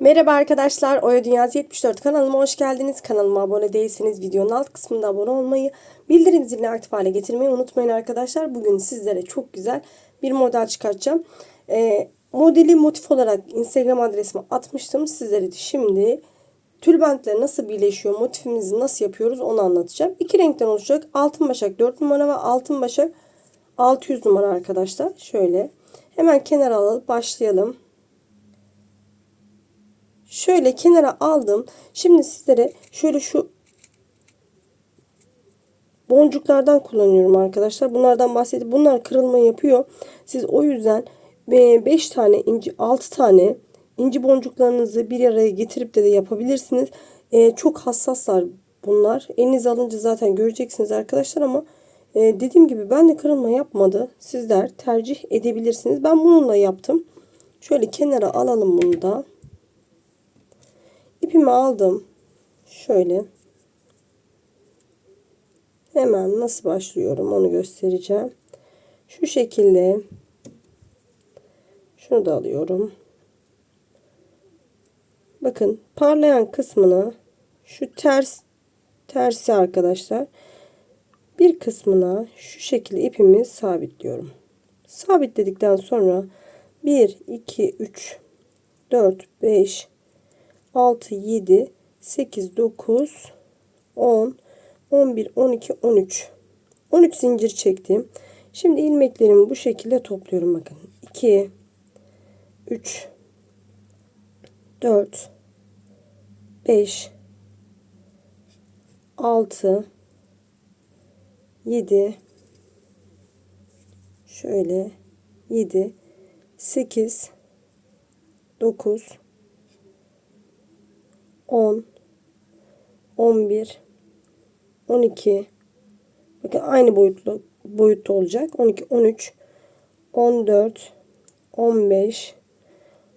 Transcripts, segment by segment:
Merhaba arkadaşlar, Oya Dünyası 74 kanalıma hoş geldiniz. Kanalıma abone değilseniz videonun alt kısmında abone olmayı, bildirim zilini aktif hale getirmeyi unutmayın arkadaşlar. Bugün sizlere çok güzel bir model çıkartacağım. Ee, modeli motif olarak Instagram adresime atmıştım. Sizlere de şimdi tülbentler nasıl birleşiyor, motifimizi nasıl yapıyoruz onu anlatacağım. İki renkten oluşacak. Altın başak 4 numara ve altın başak 600 numara arkadaşlar. Şöyle hemen kenara alıp başlayalım. Şöyle kenara aldım. Şimdi sizlere şöyle şu boncuklardan kullanıyorum arkadaşlar. Bunlardan bahsedip bunlar kırılma yapıyor. Siz o yüzden 5 tane inci 6 tane inci boncuklarınızı bir araya getirip de, de yapabilirsiniz. Ee, çok hassaslar bunlar. Elinize alınca zaten göreceksiniz arkadaşlar ama e, dediğim gibi ben de kırılma yapmadı. Sizler tercih edebilirsiniz. Ben bununla yaptım. Şöyle kenara alalım bunu da. İpimi aldım. Şöyle. Hemen nasıl başlıyorum onu göstereceğim. Şu şekilde. Şunu da alıyorum. Bakın parlayan kısmına şu ters tersi arkadaşlar. Bir kısmına şu şekilde ipimi sabitliyorum. Sabitledikten sonra 1 2 3 4 5 6, 7, 8, 9, 10, 11, 12, 13. 13 zincir çektim. Şimdi ilmeklerimi bu şekilde topluyorum bakın. 2, 3, 4, 5, 6, 7, şöyle 7, 8, 9, 10 11 12 bakın aynı boyutlu boyutta olacak. 12 13 14 15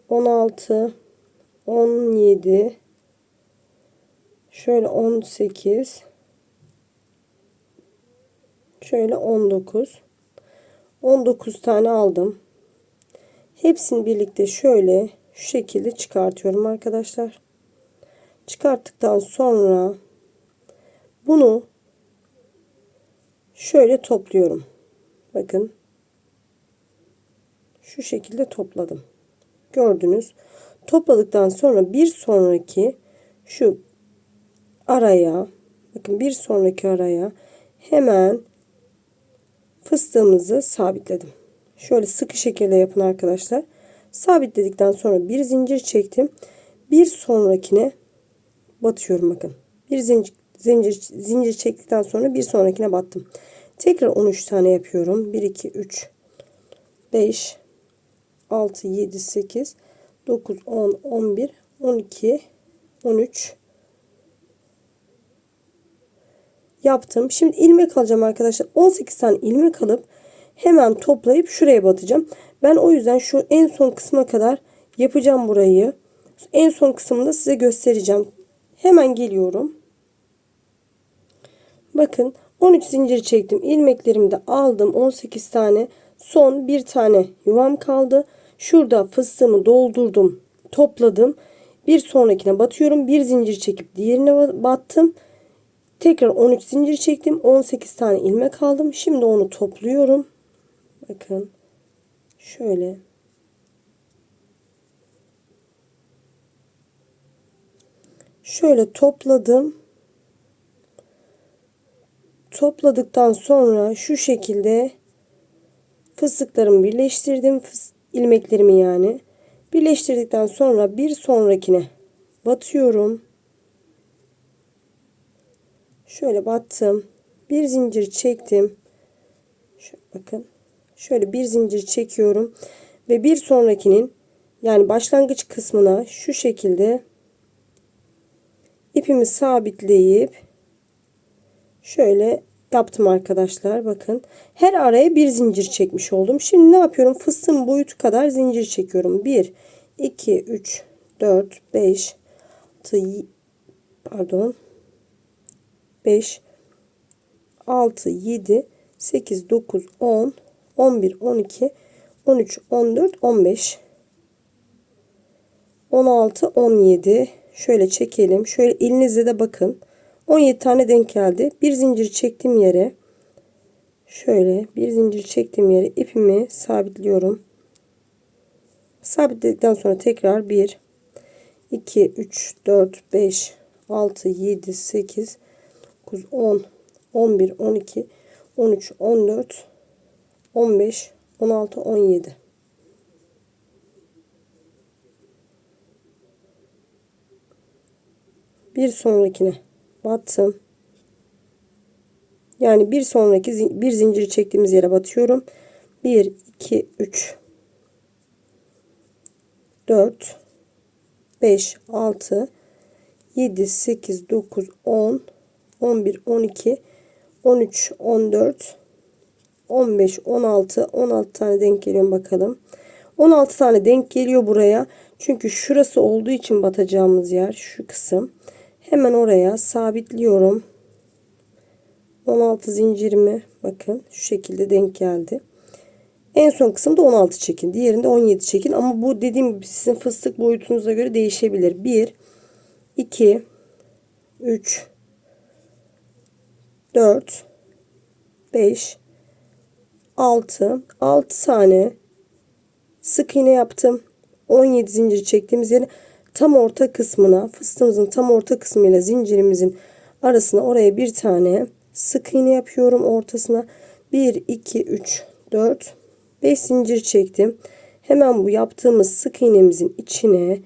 16 17 şöyle 18 şöyle 19 19 tane aldım. Hepsini birlikte şöyle şu şekilde çıkartıyorum arkadaşlar çıkarttıktan sonra bunu şöyle topluyorum. Bakın. Şu şekilde topladım. Gördünüz. Topladıktan sonra bir sonraki şu araya bakın bir sonraki araya hemen fıstığımızı sabitledim. Şöyle sıkı şekilde yapın arkadaşlar. Sabitledikten sonra bir zincir çektim. Bir sonrakine batıyorum bakın. Bir zincir, zincir, zincir çektikten sonra bir sonrakine battım. Tekrar 13 tane yapıyorum. 1, 2, 3, 5, 6, 7, 8, 9, 10, 11, 12, 13 yaptım. Şimdi ilmek alacağım arkadaşlar. 18 tane ilmek alıp hemen toplayıp şuraya batacağım. Ben o yüzden şu en son kısma kadar yapacağım burayı. En son kısmında size göstereceğim. Hemen geliyorum. Bakın 13 zincir çektim. ilmeklerimi de aldım. 18 tane. Son bir tane yuvam kaldı. Şurada fıstığımı doldurdum. Topladım. Bir sonrakine batıyorum. Bir zincir çekip diğerine battım. Tekrar 13 zincir çektim. 18 tane ilmek aldım. Şimdi onu topluyorum. Bakın. Şöyle. Şöyle topladım. Topladıktan sonra şu şekilde fıstıklarımı birleştirdim. İlmeklerimi yani. Birleştirdikten sonra bir sonrakine batıyorum. Şöyle battım. Bir zincir çektim. Şöyle bakın. Şöyle bir zincir çekiyorum. Ve bir sonrakinin yani başlangıç kısmına şu şekilde ipimi sabitleyip şöyle yaptım arkadaşlar. Bakın her araya bir zincir çekmiş oldum. Şimdi ne yapıyorum? Fıstığın boyutu kadar zincir çekiyorum. 1, 2, 3, 4, 5, 6, pardon 5, 6, 7, 8, 9, 10, 11, 12, 13, 14, 15. 16, 17. Şöyle çekelim. Şöyle elinizle de bakın. 17 tane denk geldi. Bir zincir çektiğim yere şöyle bir zincir çektiğim yere ipimi sabitliyorum. Sabitledikten sonra tekrar 1 2 3 4 5 6 7 8 9 10 11 12 13 14 15 16 17 bir sonrakine battım. Yani bir sonraki bir zincir çektiğimiz yere batıyorum. 1 2 3 4 5 6 7 8 9 10 11 12 13 14 15 16 16 tane denk geliyor bakalım. 16 tane denk geliyor buraya. Çünkü şurası olduğu için batacağımız yer şu kısım. Hemen oraya sabitliyorum. 16 zincirimi bakın şu şekilde denk geldi. En son kısımda 16 çekin. Diğerinde 17 çekin. Ama bu dediğim gibi sizin fıstık boyutunuza göre değişebilir. 1, 2, 3, 4, 5, 6, 6 tane sık iğne yaptım. 17 zincir çektiğimiz yere tam orta kısmına fıstığımızın tam orta kısmıyla zincirimizin arasına oraya bir tane sık iğne yapıyorum ortasına. 1 2 3 4 5 zincir çektim. Hemen bu yaptığımız sık iğnemizin içine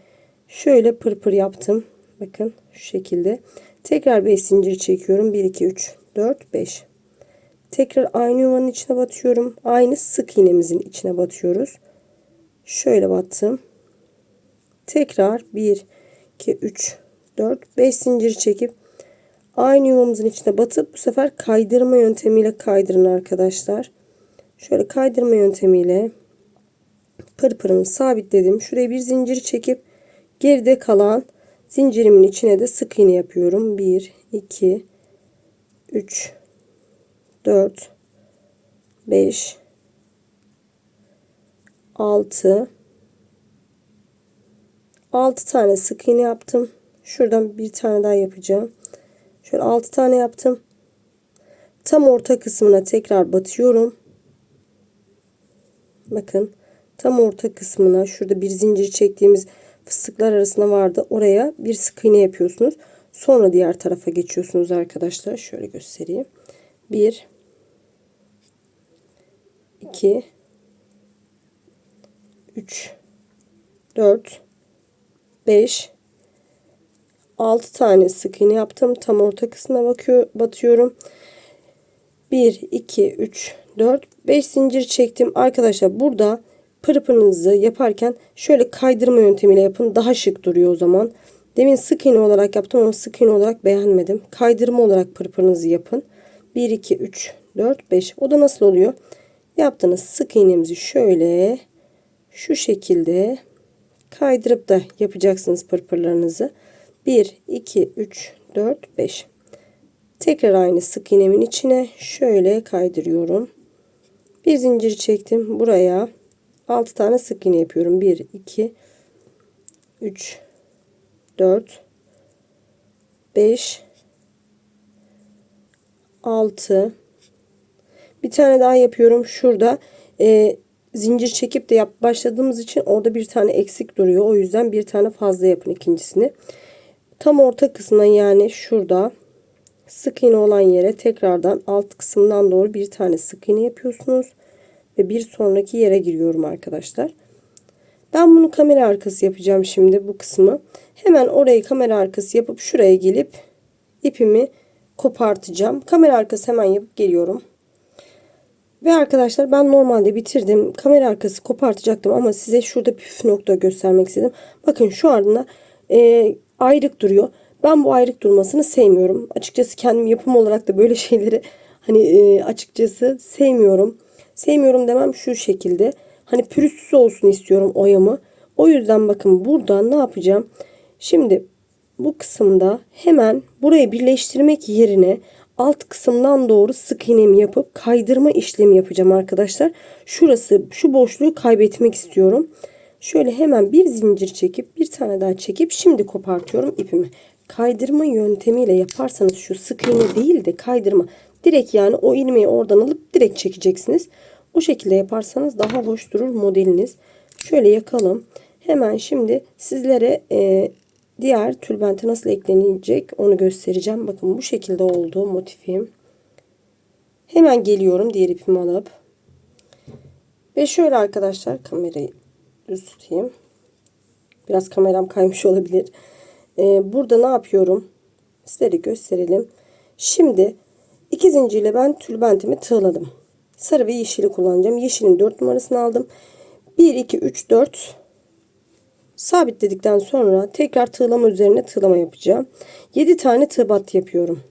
şöyle pırpır yaptım. Bakın şu şekilde. Tekrar 5 zincir çekiyorum. 1 2 3 4 5 tekrar aynı yuvanın içine batıyorum. Aynı sık iğnemizin içine batıyoruz. Şöyle battım tekrar 1 2 3 4 5 zincir çekip aynı yuvamızın içine batıp bu sefer kaydırma yöntemiyle kaydırın arkadaşlar. Şöyle kaydırma yöntemiyle pırpırımı sabitledim. Şuraya bir zincir çekip geride kalan zincirimin içine de sık iğne yapıyorum. 1 2 3 4 5 6 6 tane sık iğne yaptım. Şuradan bir tane daha yapacağım. Şöyle 6 tane yaptım. Tam orta kısmına tekrar batıyorum. Bakın tam orta kısmına şurada bir zincir çektiğimiz fıstıklar arasında vardı. Oraya bir sık iğne yapıyorsunuz. Sonra diğer tarafa geçiyorsunuz arkadaşlar. Şöyle göstereyim. 1 2 3 4 5 6 tane sık iğne yaptım. Tam orta kısmına bakıyor, batıyorum. 1 2 3 4 5 zincir çektim. Arkadaşlar burada pırpırınızı yaparken şöyle kaydırma yöntemiyle yapın. Daha şık duruyor o zaman. Demin sık iğne olarak yaptım ama sık iğne olarak beğenmedim. Kaydırma olarak pırpırınızı yapın. 1 2 3 4 5. O da nasıl oluyor? Yaptığınız sık iğnemizi şöyle şu şekilde kaydırıp da yapacaksınız pırpırlarınızı. 1, 2, 3, 4, 5. Tekrar aynı sık iğnemin içine şöyle kaydırıyorum. Bir zincir çektim. Buraya 6 tane sık iğne yapıyorum. 1, 2, 3, 4, 5, 6. Bir tane daha yapıyorum. Şurada e, zincir çekip de yap başladığımız için orada bir tane eksik duruyor. O yüzden bir tane fazla yapın ikincisini. Tam orta kısmına yani şurada sık iğne olan yere tekrardan alt kısımdan doğru bir tane sık iğne yapıyorsunuz. Ve bir sonraki yere giriyorum arkadaşlar. Ben bunu kamera arkası yapacağım şimdi bu kısmı. Hemen orayı kamera arkası yapıp şuraya gelip ipimi kopartacağım. Kamera arkası hemen yapıp geliyorum. Ve arkadaşlar ben normalde bitirdim. Kamera arkası kopartacaktım ama size şurada püf nokta göstermek istedim. Bakın şu anda e, ayrık duruyor. Ben bu ayrık durmasını sevmiyorum. Açıkçası kendim yapım olarak da böyle şeyleri hani e, açıkçası sevmiyorum. Sevmiyorum demem şu şekilde. Hani pürüzsüz olsun istiyorum oyamı. O yüzden bakın buradan ne yapacağım? Şimdi bu kısımda hemen burayı birleştirmek yerine alt kısımdan doğru sık iğnemi yapıp kaydırma işlemi yapacağım arkadaşlar. Şurası şu boşluğu kaybetmek istiyorum. Şöyle hemen bir zincir çekip bir tane daha çekip şimdi kopartıyorum ipimi. Kaydırma yöntemiyle yaparsanız şu sık iğne değil de kaydırma. Direkt yani o ilmeği oradan alıp direkt çekeceksiniz. O şekilde yaparsanız daha hoş durur modeliniz. Şöyle yakalım. Hemen şimdi sizlere e, diğer tülbente nasıl eklenecek onu göstereceğim. Bakın bu şekilde oldu motifim. Hemen geliyorum diğer ipimi alıp. Ve şöyle arkadaşlar kamerayı düz tutayım. Biraz kameram kaymış olabilir. Ee, burada ne yapıyorum? Sizlere gösterelim. Şimdi iki zincirle ben tülbentimi tığladım. Sarı ve yeşili kullanacağım. Yeşilin 4 numarasını aldım. 1, 2, 3, 4 sabitledikten sonra tekrar tığlama üzerine tığlama yapacağım. 7 tane tığ battı yapıyorum.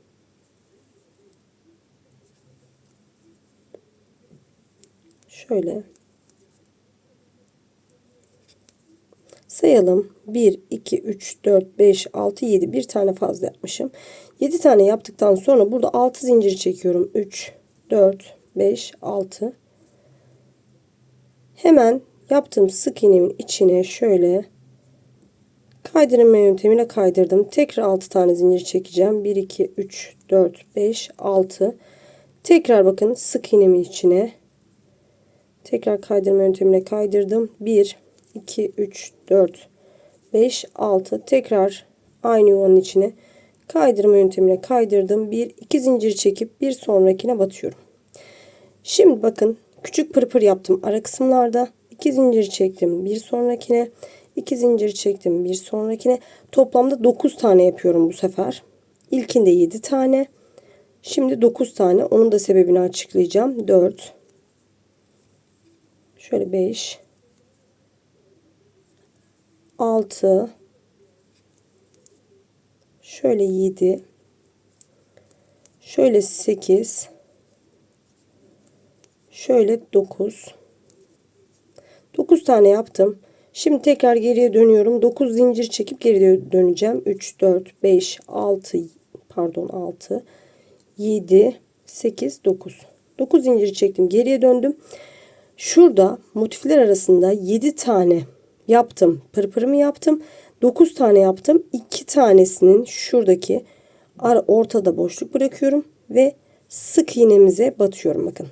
Şöyle. Sayalım. 1, 2, 3, 4, 5, 6, 7. Bir tane fazla yapmışım. 7 tane yaptıktan sonra burada 6 zincir çekiyorum. 3, 4, 5, 6. Hemen yaptığım sık iğnemin içine şöyle kaydırma yöntemiyle kaydırdım. Tekrar 6 tane zincir çekeceğim. 1, 2, 3, 4, 5, 6. Tekrar bakın sık iğnemin içine tekrar kaydırma yöntemiyle kaydırdım. 1, 2, 3, 4, 5, 6. Tekrar aynı yuvanın içine kaydırma yöntemiyle kaydırdım. 1, 2 zincir çekip bir sonrakine batıyorum. Şimdi bakın küçük pırpır yaptım ara kısımlarda. 2 zincir çektim bir sonrakine. 2 zincir çektim bir sonrakine. Toplamda 9 tane yapıyorum bu sefer. İlkinde 7 tane. Şimdi 9 tane. Onun da sebebini açıklayacağım. 4 Şöyle 5 6 şöyle 7 şöyle 8 şöyle 9 9 tane yaptım. Şimdi tekrar geriye dönüyorum. 9 zincir çekip geriye döneceğim. 3 4 5 6 pardon 6 7 8 9 9 zincir çektim. Geriye döndüm. Şurada motifler arasında 7 tane yaptım. Pırpırımı yaptım. 9 tane yaptım. 2 tanesinin şuradaki ortada boşluk bırakıyorum ve sık iğnemize batıyorum bakın.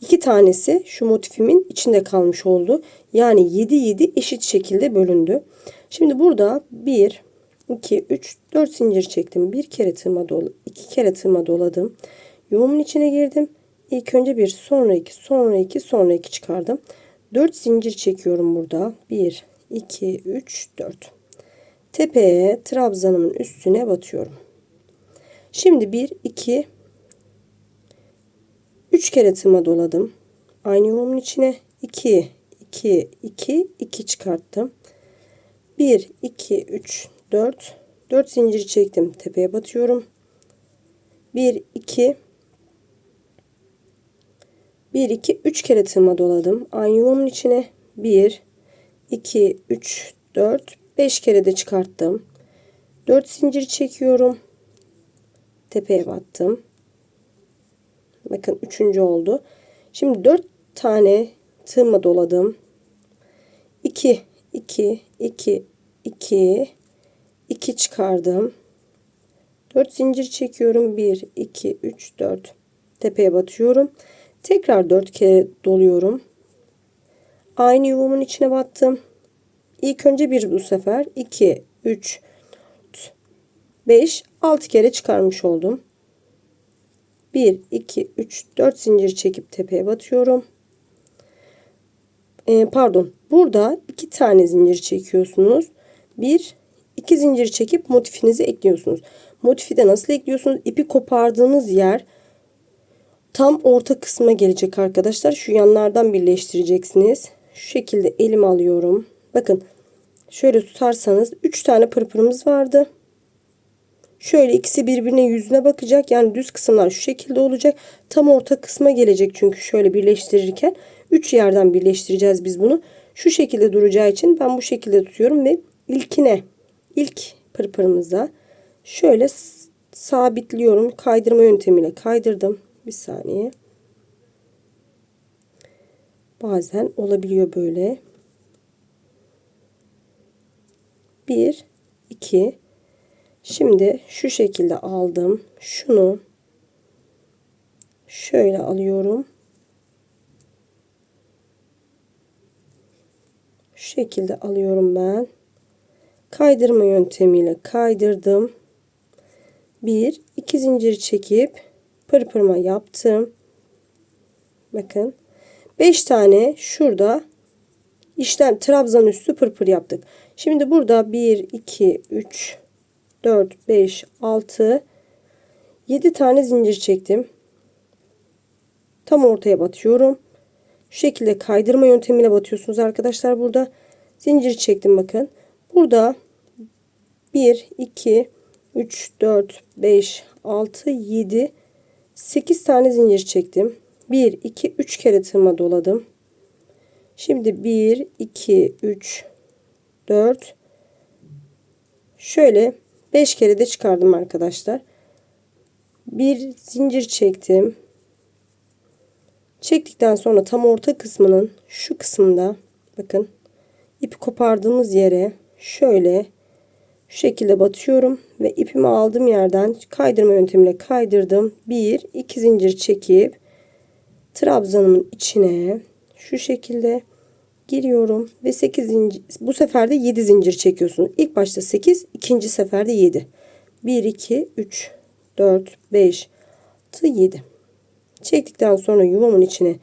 2 tanesi şu motifimin içinde kalmış oldu. Yani 7 7 eşit şekilde bölündü. Şimdi burada 1 2 3 4 zincir çektim. Bir kere tığıma dolu, iki kere tığıma doladım. Yuvamın içine girdim. İlk önce bir, sonra iki, sonra iki, sonra iki çıkardım. 4 zincir çekiyorum burada. 1 2 3 4. Tepeye trabzanımın üstüne batıyorum. Şimdi 1 2 3 kere tığıma doladım. Aynı yuvamın içine 2 2 2 2 çıkarttım. 1 2 3 4 4 zincir çektim. Tepeye batıyorum. 1 2 1 2 3 kere tığıma doladım. Aynı yuvamın içine 1 2 3 4 5 kere de çıkarttım. 4 zincir çekiyorum. Tepeye battım. Bakın üçüncü oldu. Şimdi 4 tane tığıma doladım. 2 2 2 2 2 çıkardım. 4 zincir çekiyorum. 1 2 3 4 tepeye batıyorum. Tekrar 4 kere doluyorum. Aynı yuvamın içine battım. İlk önce bir bu sefer 2 3 5 6 kere çıkarmış oldum. 1 2 3 4 zincir çekip tepeye batıyorum. Ee, pardon. Burada iki tane zincir çekiyorsunuz. Bir, iki zincir çekip motifinizi ekliyorsunuz. Motifi de nasıl ekliyorsunuz? İpi kopardığınız yer tam orta kısma gelecek arkadaşlar. Şu yanlardan birleştireceksiniz. Şu şekilde elim alıyorum. Bakın şöyle tutarsanız 3 tane pırpırımız vardı. Şöyle ikisi birbirine yüzüne bakacak. Yani düz kısımlar şu şekilde olacak. Tam orta kısma gelecek çünkü şöyle birleştirirken 3 yerden birleştireceğiz biz bunu. Şu şekilde duracağı için ben bu şekilde tutuyorum ve ilkine ilk pırpırımıza şöyle sabitliyorum. Kaydırma yöntemiyle kaydırdım. Bir saniye. Bazen olabiliyor böyle. 1 2 Şimdi şu şekilde aldım. Şunu şöyle alıyorum. Şu şekilde alıyorum ben. Kaydırma yöntemiyle kaydırdım. Bir, iki zincir çekip pırpırma yaptım. Bakın. Beş tane şurada işlem trabzan üstü pırpır yaptık. Şimdi burada 1, 2, 3, 4, 5, 6, 7 tane zincir çektim. Tam ortaya batıyorum. Şu şekilde kaydırma yöntemiyle batıyorsunuz arkadaşlar burada. Zincir çektim bakın. Burada 1, 2, 3, 4, 5, 6, 7, 8 tane zincir çektim. 1, 2, 3 kere tığıma doladım. Şimdi 1, 2, 3, 4, şöyle 5 kere de çıkardım arkadaşlar. Bir zincir çektim. Çektikten sonra tam orta kısmının şu kısmında bakın ipi kopardığımız yere şöyle şu şekilde batıyorum ve ipimi aldığım yerden kaydırma yöntemiyle kaydırdım. Bir, iki zincir çekip trabzanımın içine şu şekilde giriyorum ve 8 zincir bu sefer de 7 zincir çekiyorsunuz. İlk başta 8, ikinci seferde 7. 1 2 3 4 5 6 7. Çektikten sonra yuvamın içine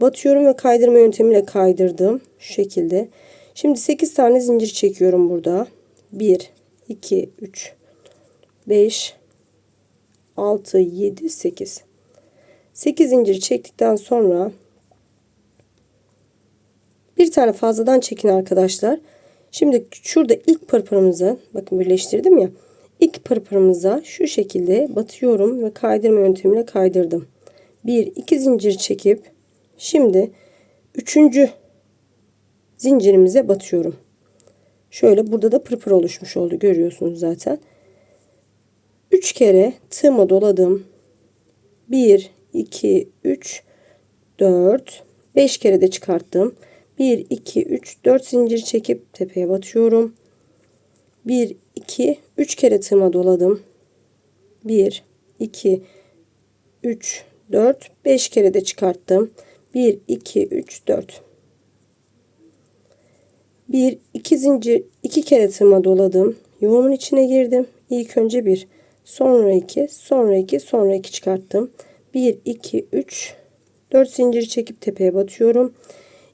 batıyorum ve kaydırma yöntemiyle kaydırdım şu şekilde. Şimdi 8 tane zincir çekiyorum burada. 1 2 3 5 6 7 8. 8 zincir çektikten sonra bir tane fazladan çekin arkadaşlar. Şimdi şurada ilk pırpırımızı bakın birleştirdim ya. İlk pırpırımıza şu şekilde batıyorum ve kaydırma yöntemiyle kaydırdım. 1 2 zincir çekip şimdi üçüncü zincirimize batıyorum. Şöyle burada da pırpır oluşmuş oldu görüyorsunuz zaten. 3 kere tığıma doladım. 1 2 3 4 5 kere de çıkarttım. 1 2 3 4 zincir çekip tepeye batıyorum. 1 2 3 kere tığıma doladım. 1 2 3 4 5 kere de çıkarttım. 1 2 3 4 1 2 zincir 2 kere tığıma doladım. Yuvamın içine girdim. İlk önce 1, sonra 2, sonra 2, sonra 2 çıkarttım. 1 2 3 4 zincir çekip tepeye batıyorum.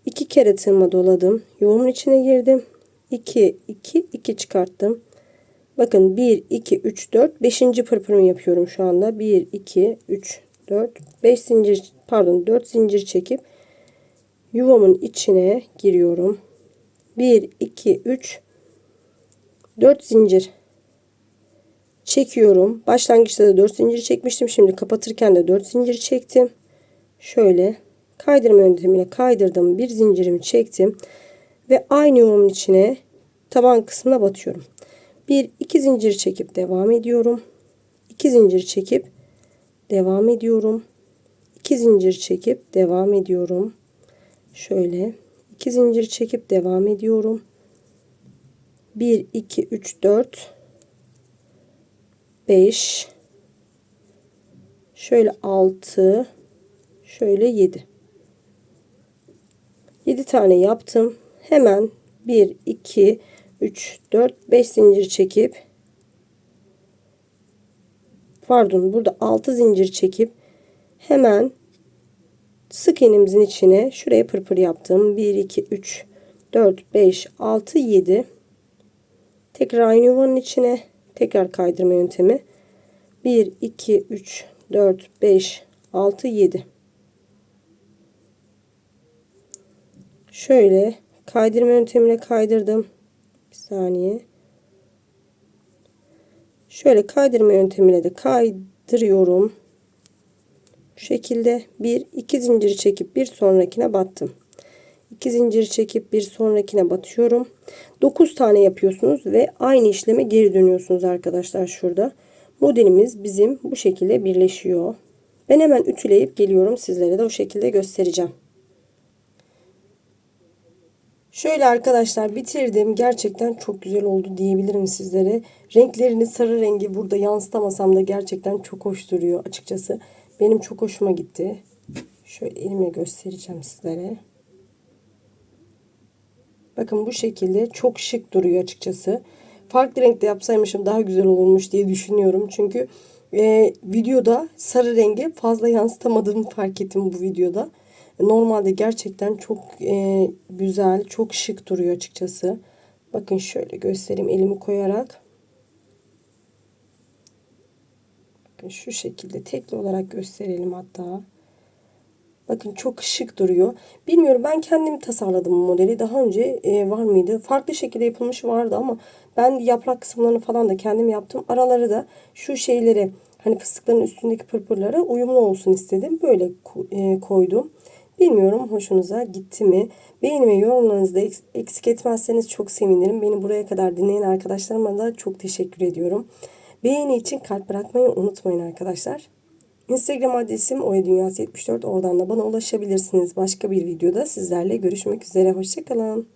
2 kere tığıma doladım. Yuvamın içine girdim. 2 2 2 çıkarttım. Bakın 1 2 3 4 5. pırpırımı yapıyorum şu anda. 1 2 3 4 5 zincir pardon 4 zincir çekip yuvamın içine giriyorum. 1 2 3 4 zincir çekiyorum. Başlangıçta da 4 zincir çekmiştim. Şimdi kapatırken de 4 zincir çektim. Şöyle kaydırma yöntemiyle kaydırdım. Bir zincirimi çektim. Ve aynı yuvamın içine taban kısmına batıyorum. Bir iki zincir çekip devam ediyorum. 2 zincir çekip devam ediyorum. 2 zincir çekip devam ediyorum. Şöyle 2 zincir çekip devam ediyorum. 1 2 3 4 5 şöyle 6 şöyle 7 7 tane yaptım. Hemen 1 2 3 4 5 zincir çekip pardon burada 6 zincir çekip hemen sık iğnemizin içine şuraya pırpır yaptım. 1 2 3 4 5 6 7 tekrar aynı yuvanın içine tekrar kaydırma yöntemi 1 2 3 4 5 6 7 şöyle kaydırma yöntemiyle kaydırdım. Bir saniye. Şöyle kaydırma yöntemiyle de kaydırıyorum. Şu şekilde bir iki zincir çekip bir sonrakine battım. 2 zincir çekip bir sonrakine batıyorum. 9 tane yapıyorsunuz ve aynı işleme geri dönüyorsunuz arkadaşlar şurada. Modelimiz bizim bu şekilde birleşiyor. Ben hemen ütüleyip geliyorum. Sizlere de o şekilde göstereceğim Şöyle arkadaşlar bitirdim. Gerçekten çok güzel oldu diyebilirim sizlere. Renklerini sarı rengi burada yansıtamasam da gerçekten çok hoş duruyor açıkçası. Benim çok hoşuma gitti. Şöyle elimle göstereceğim sizlere. Bakın bu şekilde çok şık duruyor açıkçası. Farklı renkte yapsaymışım daha güzel olurmuş diye düşünüyorum. Çünkü e, videoda sarı rengi fazla yansıtamadığımı fark ettim bu videoda. Normalde gerçekten çok e, güzel, çok şık duruyor açıkçası. Bakın şöyle göstereyim elimi koyarak. Bakın şu şekilde tekli olarak gösterelim hatta. Bakın çok şık duruyor. Bilmiyorum ben kendim tasarladım bu modeli. Daha önce e, var mıydı? Farklı şekilde yapılmış vardı ama ben yaprak kısımlarını falan da kendim yaptım. Araları da şu şeyleri hani fıstıkların üstündeki pırpırlara uyumlu olsun istedim. Böyle e, koydum. Bilmiyorum hoşunuza gitti mi? Beğeni ve yorumlarınızı da eksik etmezseniz çok sevinirim. Beni buraya kadar dinleyen arkadaşlarıma da çok teşekkür ediyorum. Beğeni için kalp bırakmayı unutmayın arkadaşlar. Instagram adresim oyadunyası74. Oradan da bana ulaşabilirsiniz. Başka bir videoda sizlerle görüşmek üzere. Hoşçakalın.